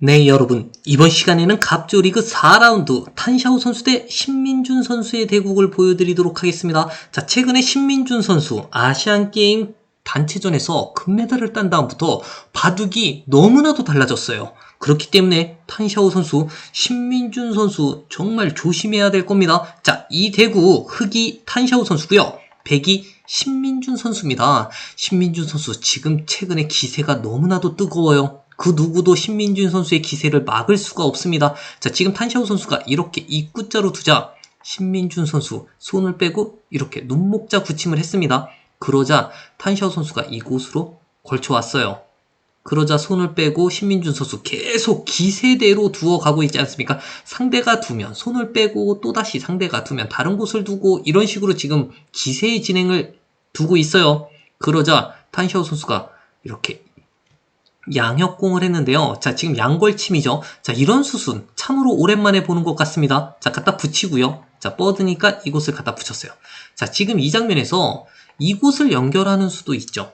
네, 여러분. 이번 시간에는 갑조 리그 4라운드 탄샤오 선수 대 신민준 선수의 대국을 보여드리도록 하겠습니다. 자, 최근에 신민준 선수 아시안 게임 단체전에서 금메달을 딴 다음부터 바둑이 너무나도 달라졌어요. 그렇기 때문에 탄샤오 선수, 신민준 선수 정말 조심해야 될 겁니다. 자, 이 대국 흑이 탄샤오 선수고요. 백이 신민준 선수입니다. 신민준 선수 지금 최근에 기세가 너무나도 뜨거워요. 그 누구도 신민준 선수의 기세를 막을 수가 없습니다. 자, 지금 탄샤오 선수가 이렇게 입구자로 두자 신민준 선수 손을 빼고 이렇게 눈목자 굳힘을 했습니다. 그러자 탄샤오 선수가 이곳으로 걸쳐왔어요. 그러자 손을 빼고 신민준 선수 계속 기세대로 두어가고 있지 않습니까? 상대가 두면 손을 빼고 또다시 상대가 두면 다른 곳을 두고 이런 식으로 지금 기세의 진행을 두고 있어요. 그러자 탄샤오 선수가 이렇게 양협공을 했는데요. 자, 지금 양걸침이죠. 자, 이런 수순 참으로 오랜만에 보는 것 같습니다. 자, 갖다 붙이고요. 자, 뻗으니까 이곳을 갖다 붙였어요. 자, 지금 이 장면에서 이곳을 연결하는 수도 있죠.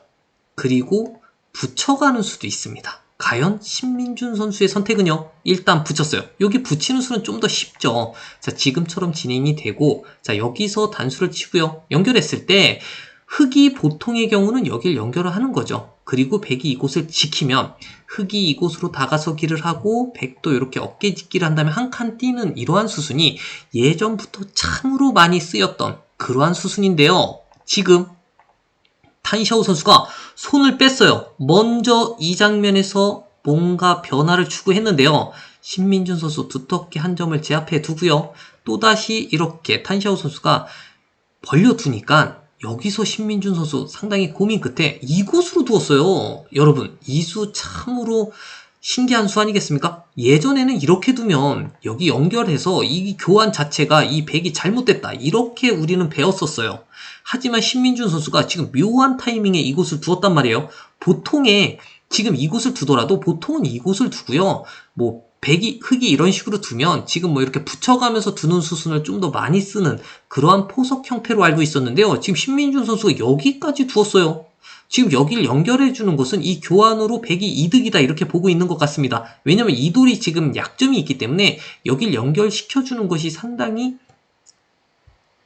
그리고 붙여가는 수도 있습니다. 과연 신민준 선수의 선택은요? 일단 붙였어요. 여기 붙이는 수는 좀 더 쉽죠. 자, 지금처럼 진행이 되고, 자, 여기서 단수를 치고요. 연결했을 때, 흑이 보통의 경우는 여길 연결을 하는 거죠. 그리고 백이 이곳을 지키면 흑이 이곳으로 다가서기를 하고 백도 이렇게 어깨 짚기를 한다면 한칸 뛰는 이러한 수순이 예전부터 참으로 많이 쓰였던 그러한 수순인데요. 지금 탄샤오 선수가 손을 뺐어요. 먼저 이 장면에서 뭔가 변화를 추구했는데요. 신민준 선수 두텁게 한 점을 제압해 두고요. 또다시 이렇게 탄샤오 선수가 벌려두니까 여기서 신민준 선수 상당히 고민 끝에 이곳으로 두었어요. 여러분, 이 수 참으로 신기한 수 아니겠습니까? 예전에는 이렇게 두면 여기 연결해서 이 교환 자체가 이 백이 잘못됐다. 이렇게 우리는 배웠었어요. 하지만 신민준 선수가 지금 묘한 타이밍에 이곳을 두었단 말이에요. 보통에 지금 이곳을 두더라도 보통은 이곳을 두고요. 뭐 백이 흙이 이런 식으로 두면 지금 뭐 이렇게 붙여가면서 두는 수순을 좀 더 많이 쓰는 그러한 포석 형태로 알고 있었는데요. 지금 신민준 선수가 여기까지 두었어요. 지금 여기를 연결해 주는 것은 이 교환으로 백이 이득이다 이렇게 보고 있는 것 같습니다. 왜냐면 이 돌이 지금 약점이 있기 때문에 여기를 연결시켜 주는 것이 상당히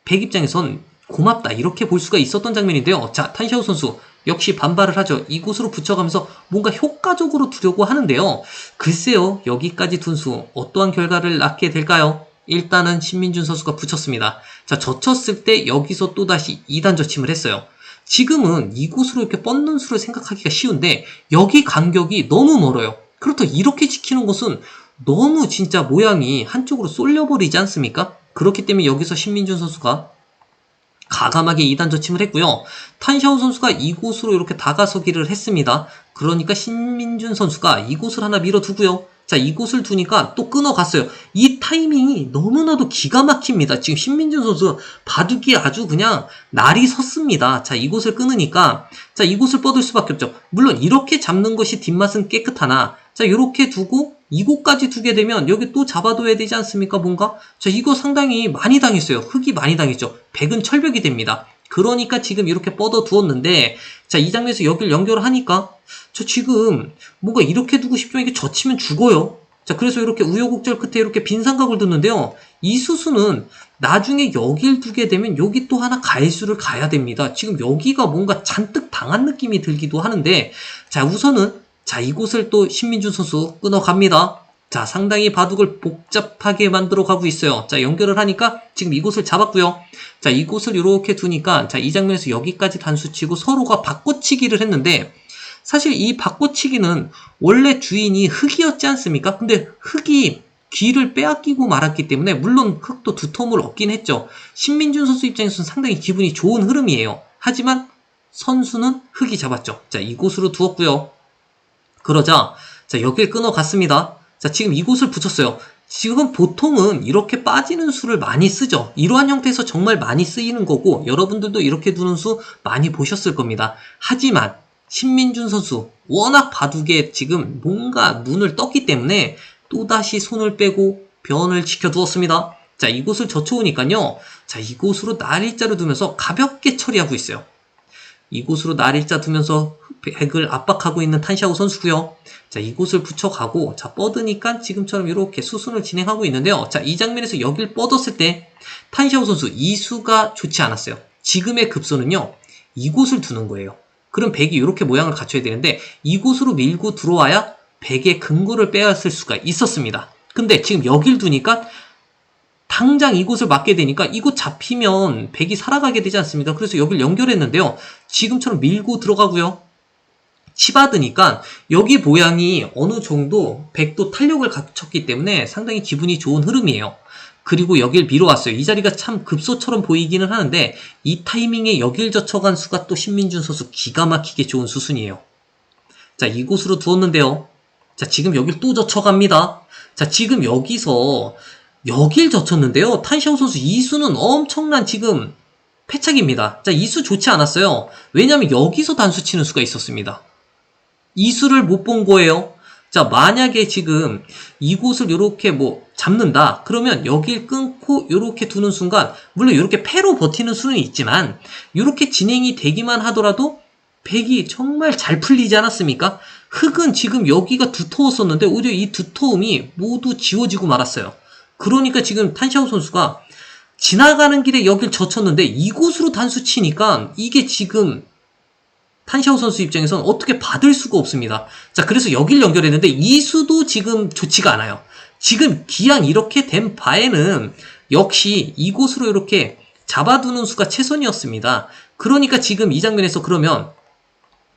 백 입장에선 고맙다 이렇게 볼 수가 있었던 장면인데요. 자 탄샤오 선수 역시 반발을 하죠. 이곳으로 붙여가면서 뭔가 효과적으로 두려고 하는데요. 글쎄요 여기까지 둔수 어떠한 결과를 낳게 될까요? 일단은 신민준 선수가 붙였습니다. 자 젖혔을 때 여기서 또다시 2단 젖힘을 했어요. 지금은 이곳으로 이렇게 뻗는 수를 생각하기가 쉬운데 여기 간격이 너무 멀어요. 그렇다 이렇게 지키는 것은 너무 진짜 모양이 한쪽으로 쏠려버리지 않습니까? 그렇기 때문에 여기서 신민준 선수가 가감하게 2단 젖힘을 했고요. 탄샤오 선수가 이곳으로 이렇게 다가서기를 했습니다. 그러니까 신민준 선수가 이곳을 하나 밀어두고요. 자, 이곳을 두니까 또 끊어갔어요. 이 타이밍이 너무나도 기가 막힙니다. 지금 신민준 선수 바둑이 아주 그냥 날이 섰습니다. 자, 이곳을 끊으니까 자, 이곳을 뻗을 수밖에 없죠. 물론 이렇게 잡는 것이 뒷맛은 깨끗하나 자, 이렇게 두고 이곳까지 두게 되면 여기 또 잡아둬야 되지 않습니까? 뭔가? 자, 이거 상당히 많이 당했어요. 흙이 많이 당했죠. 백은 철벽이 됩니다. 그러니까 지금 이렇게 뻗어 두었는데, 자, 이 장면에서 여기를 연결을 하니까, 저 지금 뭔가 이렇게 두고 싶지만 이게 젖히면 죽어요. 자, 그래서 이렇게 우여곡절 끝에 이렇게 빈 삼각을 뒀는데요. 이 수수는 나중에 여길 두게 되면 여기 또 하나 가해수를 가야 됩니다. 지금 여기가 뭔가 잔뜩 당한 느낌이 들기도 하는데, 자, 우선은 자, 이곳을 또 신민준 선수 끊어갑니다. 자, 상당히 바둑을 복잡하게 만들어 가고 있어요. 자, 연결을 하니까 지금 이곳을 잡았고요. 자, 이곳을 이렇게 두니까 자, 이 장면에서 여기까지 단수치고 서로가 바꿔치기를 했는데 사실 이 바꿔치기는 원래 주인이 흙이었지 않습니까? 근데 흙이 귀를 빼앗기고 말았기 때문에 물론 흙도 두텀을 얻긴 했죠. 신민준 선수 입장에서는 상당히 기분이 좋은 흐름이에요. 하지만 선수는 흙이 잡았죠. 자, 이곳으로 두었고요. 그러자 자 여길 끊어갔습니다. 자 지금 이곳을 붙였어요. 지금 보통은 이렇게 빠지는 수를 많이 쓰죠. 이러한 형태에서 정말 많이 쓰이는 거고 여러분들도 이렇게 두는 수 많이 보셨을 겁니다. 하지만 신민준 선수 워낙 바둑에 지금 뭔가 눈을 떴기 때문에 또다시 손을 빼고 변을 지켜두었습니다. 자 이곳을 젖혀오니까요. 자 이곳으로 날일자로 두면서 가볍게 처리하고 있어요. 이곳으로 날일자 두면서 백을 압박하고 있는 탄샤오 선수고요. 자, 이곳을 붙여가고 자, 뻗으니까 지금처럼 이렇게 수순을 진행하고 있는데요. 자, 이 장면에서 여길 뻗었을 때 탄샤오 선수 이수가 좋지 않았어요. 지금의 급소는요. 이곳을 두는 거예요. 그럼 백이 이렇게 모양을 갖춰야 되는데 이곳으로 밀고 들어와야 백의 근거를 빼앗을 수가 있었습니다. 근데 지금 여길 두니까 당장 이곳을 맞게 되니까 이곳 잡히면 백이 살아가게 되지 않습니까? 그래서 여길 연결했는데요. 지금처럼 밀고 들어가고요. 치받으니까 여기 모양이 어느 정도 백도 탄력을 갖췄기 때문에 상당히 기분이 좋은 흐름이에요. 그리고 여길 밀어왔어요. 이 자리가 참 급소처럼 보이기는 하는데 이 타이밍에 여길 젖혀간 수가 또 신민준 선수 기가 막히게 좋은 수순이에요. 자, 이곳으로 두었는데요. 자, 지금 여길 또 젖혀갑니다. 자, 지금 여기서 여길 젖혔는데요. 탄샤오 선수 이수는 엄청난 지금 패착입니다. 자, 이수 좋지 않았어요. 왜냐하면 여기서 단수 치는 수가 있었습니다. 이수를 못 본 거예요. 자, 만약에 지금 이곳을 이렇게 뭐 잡는다. 그러면 여길 끊고 이렇게 두는 순간 물론 이렇게 패로 버티는 수는 있지만 이렇게 진행이 되기만 하더라도 백이 정말 잘 풀리지 않았습니까? 흙은 지금 여기가 두터웠었는데 오히려 이 두터움이 모두 지워지고 말았어요. 그러니까 지금 탄샤오 선수가 지나가는 길에 여길 젖혔는데 이곳으로 단수 치니까 이게 지금 탄샤오 선수 입장에선 어떻게 받을 수가 없습니다. 자, 그래서 여길 연결했는데 이 수도 지금 좋지가 않아요. 지금 기왕 이렇게 된 바에는 역시 이곳으로 이렇게 잡아두는 수가 최선이었습니다. 그러니까 지금 이 장면에서 그러면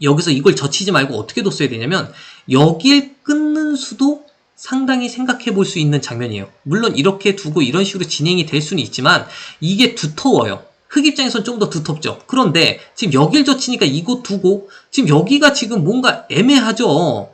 여기서 이걸 젖히지 말고 어떻게 뒀어야 되냐면 여길 끊는 수도 상당히 생각해 볼 수 있는 장면이에요. 물론 이렇게 두고 이런 식으로 진행이 될 수는 있지만 이게 두터워요. 흑 입장에선 좀 더 두텁죠. 그런데 지금 여길 젖히니까 이곳 두고 지금 여기가 지금 뭔가 애매하죠.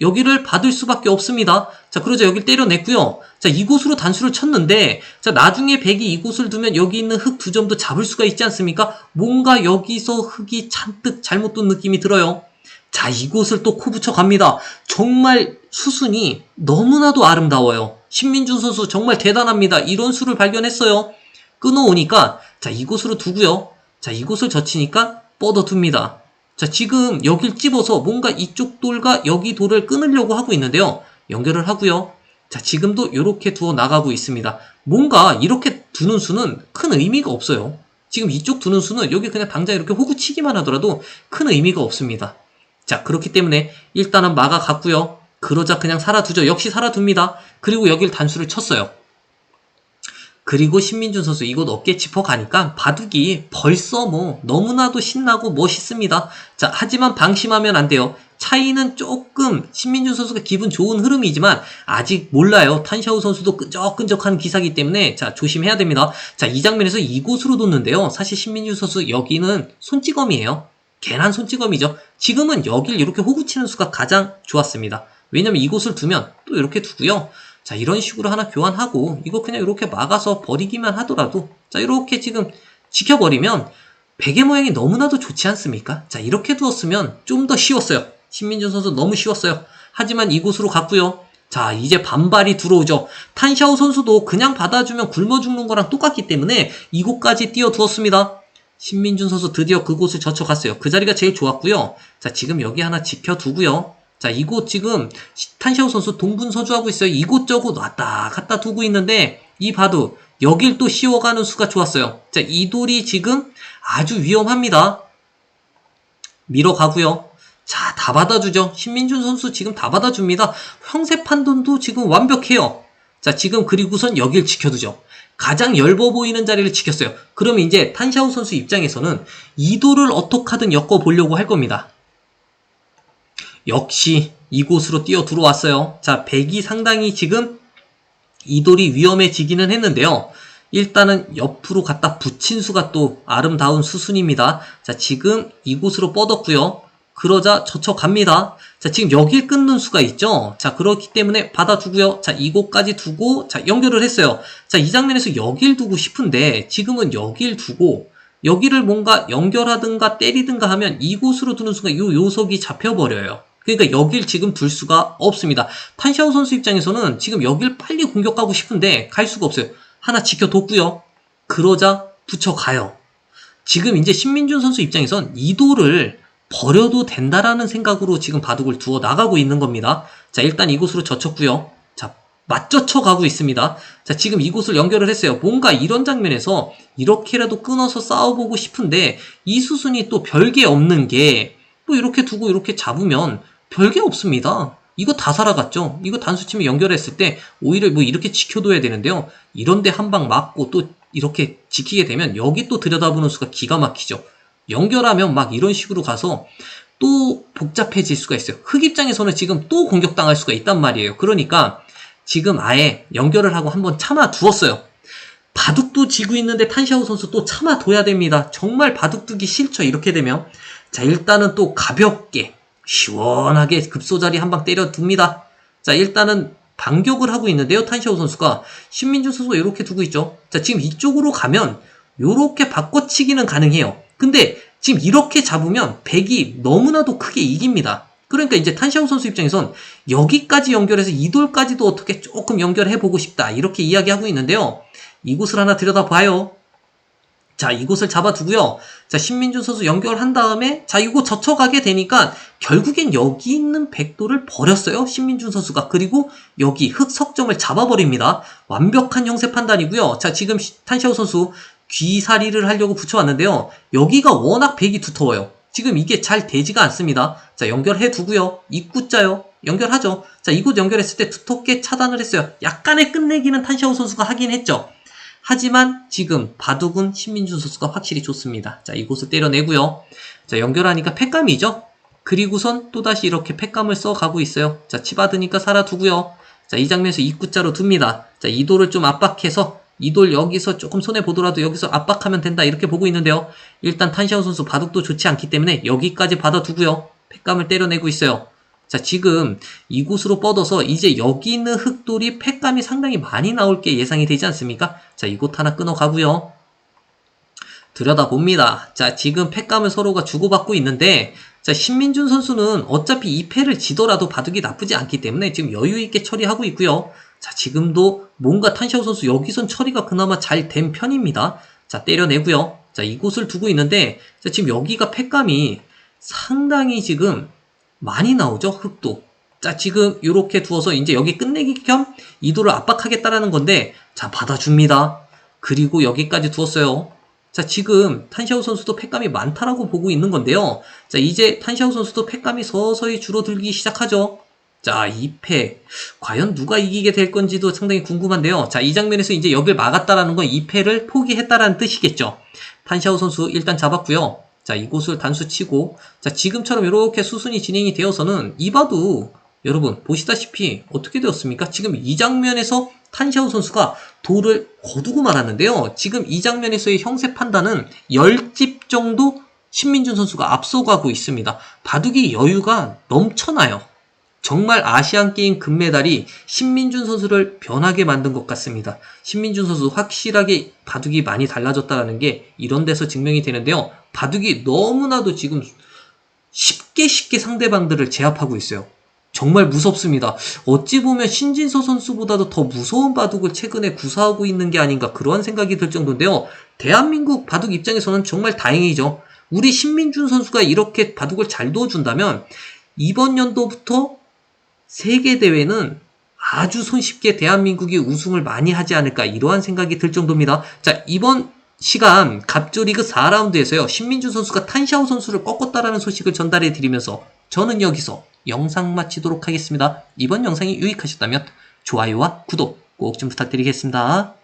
여기를 받을 수밖에 없습니다. 자, 그러자 여길 때려냈고요. 자, 이곳으로 단수를 쳤는데 자, 나중에 백이 이곳을 두면 여기 있는 흑 두 점도 잡을 수가 있지 않습니까? 뭔가 여기서 흑이 잔뜩 잘못 둔 느낌이 들어요. 자, 이곳을 또코 붙여 갑니다. 정말 수순이 너무나도 아름다워요. 신민준 선수 정말 대단합니다. 이런 수를 발견했어요. 끊어오니까 자, 이곳으로 두고요. 자, 이곳을 젖히니까 뻗어둡니다. 자, 지금 여길 집어서 뭔가 이쪽 돌과 여기 돌을 끊으려고 하고 있는데요. 연결을 하고요. 자, 지금도 이렇게 두어 나가고 있습니다. 뭔가 이렇게 두는 수는 큰 의미가 없어요. 지금 이쪽 두는 수는 여기 그냥 당장 이렇게 호구 치기만 하더라도 큰 의미가 없습니다. 자, 그렇기 때문에 일단은 막아갔고요. 그러자 그냥 살아두죠. 역시 살아둡니다. 그리고 여길 단수를 쳤어요. 그리고 신민준 선수 이곳 어깨 짚어 가니까 바둑이 벌써 뭐 너무나도 신나고 멋있습니다. 자, 하지만 방심하면 안 돼요. 차이는 조금 신민준 선수가 기분 좋은 흐름이지만 아직 몰라요. 탄샤오 선수도 끈적끈적한 기사기 때문에 자, 조심해야 됩니다. 자, 이 장면에서 이곳으로 뒀는데요. 사실 신민준 선수 여기는 손찌검이에요. 괜한 손찌검이죠. 지금은 여길 이렇게 호구 치는 수가 가장 좋았습니다. 왜냐면 이곳을 두면 또 이렇게 두고요. 자, 이런 식으로 하나 교환하고 이거 그냥 이렇게 막아서 버리기만 하더라도 자, 이렇게 지금 지켜버리면 베개 모양이 너무나도 좋지 않습니까? 자, 이렇게 두었으면 좀 더 쉬웠어요. 신민준 선수 너무 쉬웠어요. 하지만 이곳으로 갔고요. 자, 이제 반발이 들어오죠. 탄샤오 선수도 그냥 받아주면 굶어 죽는 거랑 똑같기 때문에 이곳까지 뛰어두었습니다. 신민준 선수 드디어 그곳을 젖혀갔어요. 그 자리가 제일 좋았고요. 자, 지금 여기 하나 지켜두고요. 자, 이곳 지금 탄샤오 선수 동분서주하고 있어요. 이곳저곳 왔다 갔다 두고 있는데 이 바둑 여길 또 씌워가는 수가 좋았어요. 자, 이 돌이 지금 아주 위험합니다. 밀어가고요. 자, 다 받아주죠. 신민준 선수 지금 다 받아줍니다. 형세 판돈도 지금 완벽해요. 자, 지금 그리고선 여길 지켜두죠. 가장 엷어 보이는 자리를 지켰어요. 그러면 이제 탄샤오 선수 입장에서는 이 돌을 어떻게 하든 엮어보려고 할 겁니다. 역시 이곳으로 뛰어 들어왔어요. 자, 백이 상당히 지금 이 돌이 위험해지기는 했는데요. 일단은 옆으로 갖다 붙인 수가 또 아름다운 수순입니다. 자, 지금 이곳으로 뻗었고요. 그러자 젖혀갑니다. 자, 지금 여길 끊는 수가 있죠? 자, 그렇기 때문에 받아두고요. 자, 이곳까지 두고, 자, 연결을 했어요. 자, 이 장면에서 여길 두고 싶은데, 지금은 여길 두고, 여기를 뭔가 연결하든가 때리든가 하면 이곳으로 두는 순간 이 요석이 잡혀버려요. 그러니까 여길 지금 둘 수가 없습니다. 탄샤오 선수 입장에서는 지금 여길 빨리 공격하고 싶은데 갈 수가 없어요. 하나 지켜뒀고요. 그러자 붙여가요. 지금 이제 신민준 선수 입장에선 이도를 버려도 된다라는 생각으로 지금 바둑을 두어 나가고 있는 겁니다. 자, 일단 이곳으로 젖혔고요. 자, 맞젖혀 가고 있습니다. 자, 지금 이곳을 연결을 했어요. 뭔가 이런 장면에서 이렇게라도 끊어서 싸워보고 싶은데 이 수순이 또 별게 없는 게 또 이렇게 두고 이렇게 잡으면 별게 없습니다. 이거 다 살아갔죠. 이거 단수치면 연결했을 때 오히려 뭐 이렇게 지켜둬야 되는데요. 이런데 한 방 맞고 또 이렇게 지키게 되면 여기 또 들여다보는 수가 기가 막히죠. 연결하면 막 이런 식으로 가서 또 복잡해질 수가 있어요. 흑 입장에서는 지금 또 공격당할 수가 있단 말이에요. 그러니까 지금 아예 연결을 하고 한번 참아 두었어요. 바둑도 지고 있는데 탄샤오 선수 또 참아둬야 됩니다. 정말 바둑 두기 싫죠. 이렇게 되면. 자, 일단은 또 가볍게, 시원하게 급소자리 한 방 때려 둡니다. 자, 일단은 반격을 하고 있는데요. 탄샤오 선수가. 신민준 선수가 이렇게 두고 있죠. 자, 지금 이쪽으로 가면 이렇게 바꿔치기는 가능해요. 근데 지금 이렇게 잡으면 백이 너무나도 크게 이깁니다. 그러니까 이제 탄샤오 선수 입장에선 여기까지 연결해서 이 돌까지도 어떻게 조금 연결해 보고 싶다. 이렇게 이야기하고 있는데요. 이곳을 하나 들여다봐요. 자, 이곳을 잡아두고요. 자, 신민준 선수 연결한 다음에 자, 이거 젖혀가게 되니까 결국엔 여기 있는 백도를 버렸어요. 신민준 선수가. 그리고 여기 흑 석점을 잡아버립니다. 완벽한 형세 판단이고요. 자, 지금 탄샤오 선수 귀사리를 하려고 붙여왔는데요. 여기가 워낙 백이 두터워요. 지금 이게 잘 되지가 않습니다. 자, 연결해 두고요. 입구자요. 연결하죠. 자, 이곳 연결했을 때 두텁게 차단을 했어요. 약간의 끝내기는 탄샤오 선수가 하긴 했죠. 하지만 지금 바둑은 신민준 선수가 확실히 좋습니다. 자, 이곳을 때려내고요. 자, 연결하니까 팩감이죠. 그리고선 또다시 이렇게 팩감을 써가고 있어요. 자, 치받으니까 살아두고요. 자, 이 장면에서 입구자로 둡니다. 자, 이도를 좀 압박해서 이 돌 여기서 조금 손해보더라도 여기서 압박하면 된다 이렇게 보고 있는데요. 일단 탄샤오 선수 바둑도 좋지 않기 때문에 여기까지 받아두고요. 팩감을 때려내고 있어요. 자 지금 이곳으로 뻗어서 이제 여기 있는 흑돌이 팩감이 상당히 많이 나올 게 예상이 되지 않습니까? 자 이곳 하나 끊어가고요. 들여다봅니다. 자 지금 팩감을 서로가 주고받고 있는데 자 신민준 선수는 어차피 이 패를 지더라도 바둑이 나쁘지 않기 때문에 지금 여유있게 처리하고 있고요. 자, 지금도 뭔가 탄샤오 선수 여기선 처리가 그나마 잘 된 편입니다. 자, 때려내고요. 자, 이곳을 두고 있는데 자, 지금 여기가 팩감이 상당히 지금 많이 나오죠. 흙도. 자, 지금 이렇게 두어서 이제 여기 끝내기 겸 이도를 압박하겠다라는 건데 자, 받아줍니다. 그리고 여기까지 두었어요. 자, 지금 탄샤오 선수도 팩감이 많다라고 보고 있는 건데요. 자, 이제 탄샤오 선수도 팩감이 서서히 줄어들기 시작하죠. 자, 2패. 과연 누가 이기게 될 건지도 상당히 궁금한데요. 자, 이 장면에서 이제 여길 막았다라는 건 2패를 포기했다라는 뜻이겠죠. 판샤오 선수 일단 잡았고요. 자, 이곳을 단수 치고, 자, 지금처럼 이렇게 수순이 진행이 되어서는 이봐도 여러분 보시다시피 어떻게 되었습니까? 지금 이 장면에서 탄샤오 선수가 돌을 거두고 말았는데요. 지금 이 장면에서의 형세 판단은 10집 정도 신민준 선수가 앞서가고 있습니다. 바둑이 여유가 넘쳐나요. 정말 아시안 게임 금메달이 신민준 선수를 변하게 만든 것 같습니다. 신민준 선수 확실하게 바둑이 많이 달라졌다는 게 이런 데서 증명이 되는데요. 바둑이 너무나도 지금 쉽게 쉽게 상대방들을 제압하고 있어요. 정말 무섭습니다. 어찌 보면 신진서 선수보다도 더 무서운 바둑을 최근에 구사하고 있는 게 아닌가 그런 생각이 들 정도인데요. 대한민국 바둑 입장에서는 정말 다행이죠. 우리 신민준 선수가 이렇게 바둑을 잘 도와준다면 이번 연도부터 세계 대회는 아주 손쉽게 대한민국이 우승을 많이 하지 않을까 이러한 생각이 들 정도입니다. 자 이번 시간 갑조리그 4라운드에서요 신민준 선수가 탄샤오 선수를 꺾었다라는 소식을 전달해 드리면서 저는 여기서 영상 마치도록 하겠습니다. 이번 영상이 유익하셨다면 좋아요와 구독 꼭 좀 부탁드리겠습니다.